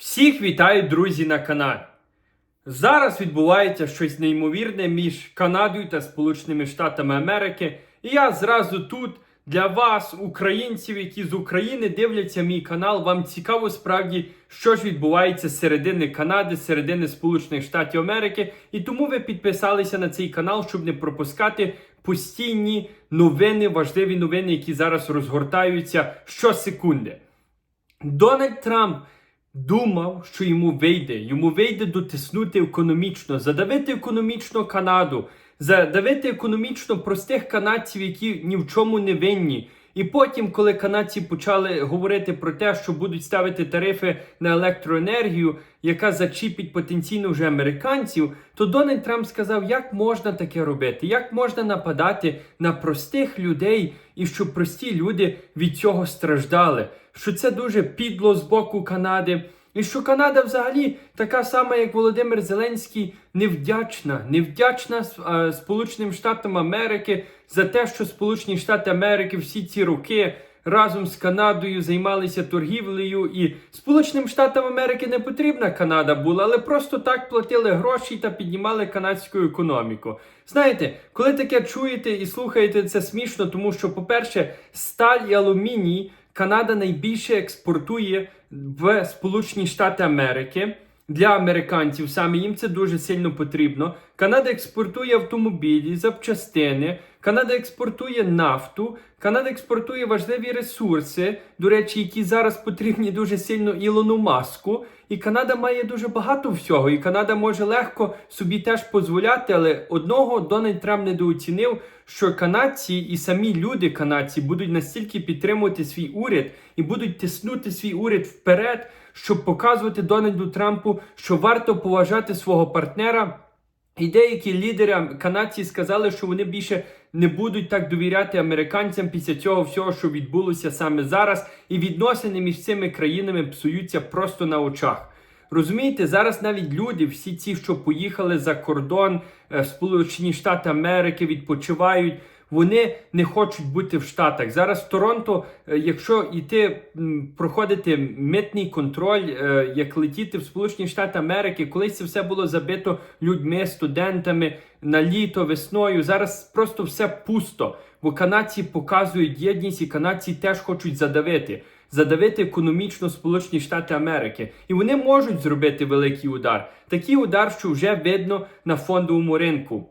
Всіх вітаю, друзі, на каналі. Зараз відбувається щось неймовірне між Канадою та Сполученими Штатами Америки. І я зразу тут для вас, українців, які з України дивляться мій канал. Вам цікаво справді, що ж відбувається з середини Канади, з середини Сполучених Штатів Америки. І тому ви підписалися на цей канал, щоб не пропускати постійні новини, важливі новини, які зараз розгортаються щосекунди. Дональд Трамп думав, що йому вийде. Йому вийде дотиснути економічно, задавити економічно Канаду, задавити економічно простих канадців, які ні в чому не винні. І потім, коли канадці почали говорити про те, що будуть ставити тарифи на електроенергію, яка зачіпить потенційно вже американців, то Дональд Трамп сказав, як можна таке робити, як можна нападати на простих людей, і щоб прості люди від цього страждали. Що це дуже підло з боку Канади. І що Канада взагалі така сама, як Володимир Зеленський, невдячна, невдячна е, Сполученим Штатам Америки за те, що Сполучені Штати Америки всі ці роки разом з Канадою займалися торгівлею, і Сполученим Штатам Америки не потрібна Канада була, але просто так платили гроші та піднімали канадську економіку. Знаєте, коли таке чуєте і слухаєте, це смішно, тому що, по-перше, сталь і алуміній. Канада найбільше експортує в Сполучені Штати Америки для американців. Саме їм це дуже сильно потрібно. Канада експортує автомобілі, запчастини. Канада експортує нафту, Канада експортує важливі ресурси, до речі, які зараз потрібні дуже сильно Ілону Маску. І Канада має дуже багато всього. І Канада може легко собі теж дозволяти, але одного Дональд Трамп недооцінив, що канадці і самі люди канадці будуть настільки підтримувати свій уряд і будуть тиснути свій уряд вперед, щоб показувати Дональду Трампу, що варто поважати свого партнера. І деякі лідери канадці сказали, що вони більше не будуть так довіряти американцям після цього всього, що відбулося саме зараз, і відносини між цими країнами псуються просто на очах. Розумієте, зараз навіть люди, всі ці, що поїхали за кордон е, Сполучені Штати Америки, відпочивають. Вони не хочуть бути в Штатах. Зараз в Торонто, е, якщо йти проходити митний контроль, е, як летіти в Сполучені Штати Америки, колись це все було забито людьми, студентами на літо, весною. Зараз просто все пусто, бо канадці показують єдність, і канадці теж хочуть задавити. Задавити економічно Сполучені Штати Америки, і вони можуть зробити великий удар. Такий удар, що вже видно на фондовому ринку.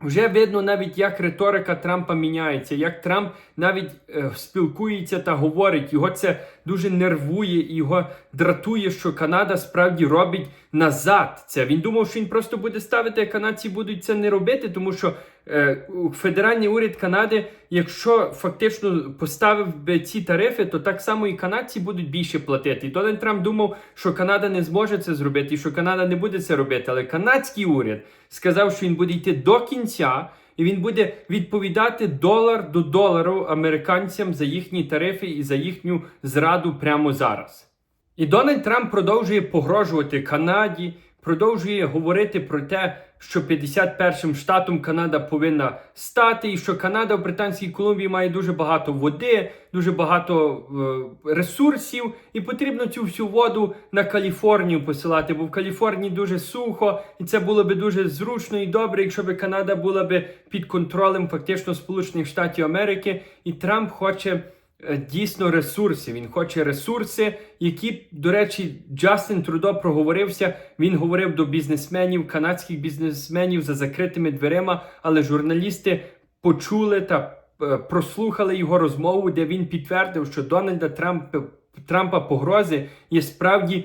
Вже видно навіть, як риторика Трампа міняється, як Трамп навіть е, спілкується та говорить. Його це дуже нервує його дратує, що Канада справді робить назад це. Він думав, що він просто буде ставити, а канадці будуть це не робити, тому що е, федеральний уряд Канади, якщо фактично поставив би ці тарифи, то так само і канадці будуть більше платити. І Дональд Трамп думав, що Канада не зможе це зробити, і що Канада не буде це робити. Але канадський уряд сказав, що він буде йти до кінця. І він буде відповідати долар до долару американцям за їхні тарифи і за їхню зраду прямо зараз. І Дональд Трамп продовжує погрожувати Канаді, продовжує говорити про те, що 51-м штатом Канада повинна стати, і що Канада в Британській Колумбії має дуже багато води, дуже багато е, ресурсів, і потрібно цю всю воду на Каліфорнію посилати, бо в Каліфорнії дуже сухо, і це було би дуже зручно і добре, якщо б Канада була би під контролем фактично Сполучених Штатів Америки, і Трамп хоче. Е, Дійсно, ресурси. Він хоче ресурси, які, до речі, Джастин Трудо проговорився. Він говорив до бізнесменів, канадських бізнесменів за закритими дверима, але журналісти почули та е, прослухали його розмову, де він підтвердив, що Дональда Трампа. Трампа погрози є справді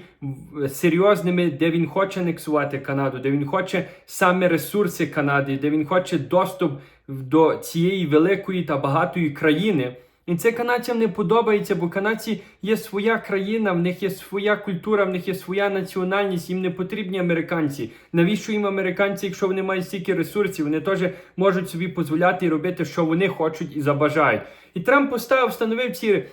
серйозними, де він хоче анексувати Канаду, де він хоче саме ресурси Канади, де він хоче доступ до цієї великої та багатої країни. І це канадцям не подобається, бо канадці є своя країна, в них є своя культура, в них є своя національність, їм не потрібні американці. Навіщо їм американці, якщо вони мають стільки ресурсів, вони теж можуть собі дозволяти і робити, що вони хочуть і забажають. І Трамп поставив, встановив ці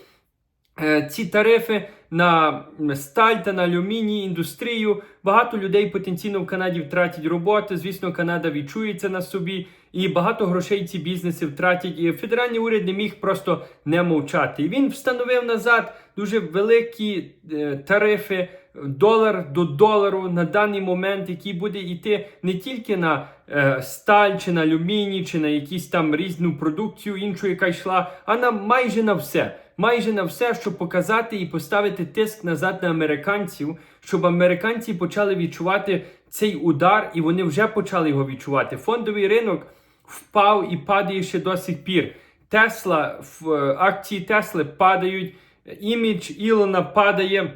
е, ці тарифи на сталь та на алюміній індустрію. Багато людей потенційно в Канаді втратять роботи. Звісно, Канада відчується на собі, і багато грошей ці бізнеси втратять. І федеральний уряд не міг просто не мовчати. І він встановив назад дуже великі е, тарифи долар до долару на даний момент, який буде йти не тільки на е, сталь, чи на алюміній, чи на якісь там різну продукцію іншу, яка йшла, а на майже на все. Майже на все, щоб показати і поставити тиск назад на американців, щоб американці почали відчувати цей удар, і вони вже почали його відчувати. Фондовий ринок впав і падає ще до сих пір. Тесла в е, акції Тесли падають, імідж Ілона падає,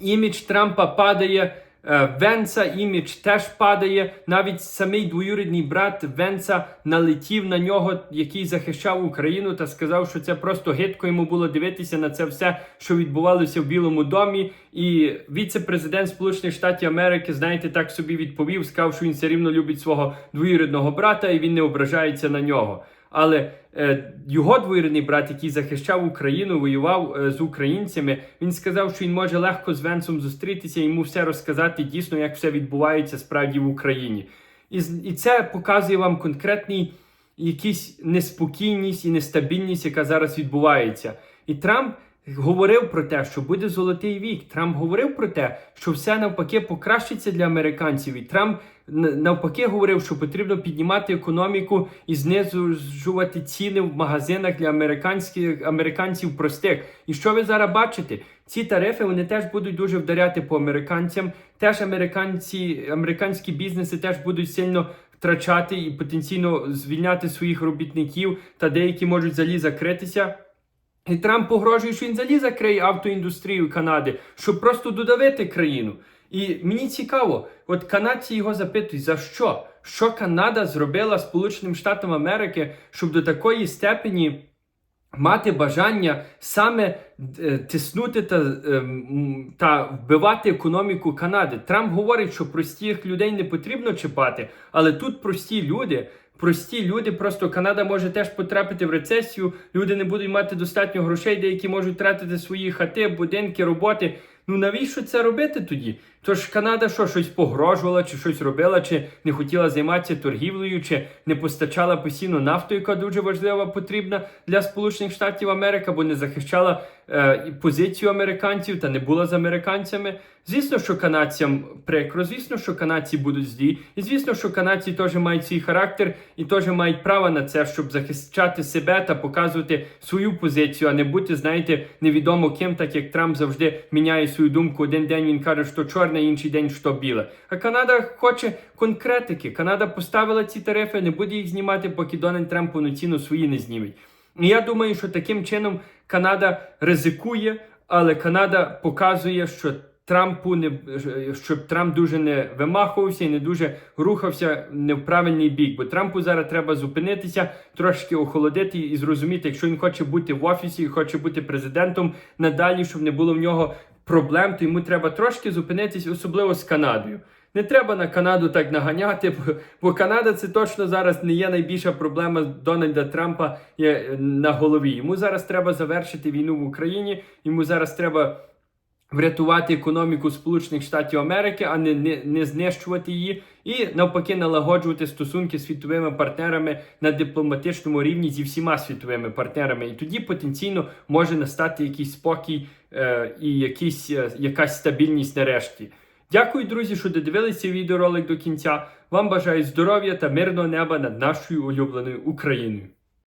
імідж Трампа падає. Е, Венца імідж теж падає. Навіть самий двоюрідний брат Венца налетів на нього, який захищав Україну, та сказав, що це просто гидко йому було дивитися на це все, що відбувалося в Білому домі. І віце-президент Сполучених Штатів Америки, знаєте, так собі відповів, сказав, що він все рівно любить свого двоюрідного брата і він не ображається на нього. Але е, його двоюрідний брат, який захищав Україну, воював е, з українцями, він сказав, що він може легко з Венцом зустрітися йому все розказати дійсно, як все відбувається справді в Україні. І, і це показує вам конкретний якийсь неспокійність і нестабільність, яка зараз відбувається. І Трамп говорив про те, що буде золотий вік. Трамп говорив про те, що все навпаки покращиться для американців. І Трамп навпаки говорив, що потрібно піднімати економіку і знижувати ціни в магазинах для американських американців простих. І що ви зараз бачите? Ці тарифи вони теж будуть дуже вдаряти по американцям. Теж американці, американські бізнеси теж будуть сильно втрачати і потенційно звільняти своїх робітників, та деякі можуть взагалі закритися. І Трамп погрожує, що він взагалі закриє автоіндустрію Канади, щоб просто додавити країну. І мені цікаво, от канадці його запитують, за що? Що Канада зробила Сполученим Штатам Америки, щоб до такої степені мати бажання саме е, тиснути та, е, та вбивати економіку Канади. Трамп говорить, що простих людей не потрібно чіпати, але тут прості люди. Прості люди, просто Канада може теж потрапити в рецесію. Люди не будуть мати достатньо грошей, деякі можуть тратити свої хати, будинки, роботи. Ну навіщо це робити тоді? Тож Канада що щось погрожувала, чи щось робила, чи не хотіла займатися торгівлею, чи не постачала постійно нафту, яка дуже важлива, потрібна для Сполучених Штатів Америки, бо не захищала е, позицію американців та не була з американцями. Звісно, що канадцям прикро, звісно, що канадці будуть злі, і звісно, що канадці теж мають свій характер і теж мають право на це, щоб захищати себе та показувати свою позицію, а не бути, знаєте, невідомо ким, так як Трамп завжди міняє свою думку. Один день він каже, що чорне, інший день що біле. А Канада хоче конкретики. Канада поставила ці тарифи, не буде їх знімати, поки Дональд Трамп повноцінно свої не зніметь. І я думаю, що таким чином Канада ризикує, але Канада показує, що Трампу не щоб Трамп дуже не вимахувався і не дуже рухався не в правильний бік. Бо Трампу зараз треба зупинитися, трошки охолодити і зрозуміти, якщо він хоче бути в офісі і хоче бути президентом надалі, щоб не було в нього проблем, то йому треба трошки зупинитись, особливо з Канадою. Не треба на Канаду так наганяти, бо, Канада це точно зараз не є найбільша проблема Дональда Трампа на голові. Йому зараз треба завершити війну в Україні. Йому зараз треба врятувати економіку Сполучених Штатів Америки, а не, не, не знищувати її, і навпаки налагоджувати стосунки з світовими партнерами на дипломатичному рівні зі всіма світовими партнерами. І тоді потенційно може настати якийсь спокій е, і якийсь, е, якась стабільність нарешті. Дякую, друзі, що додивилися відеоролик до кінця. Вам бажаю здоров'я та мирного неба над нашою улюбленою Україною.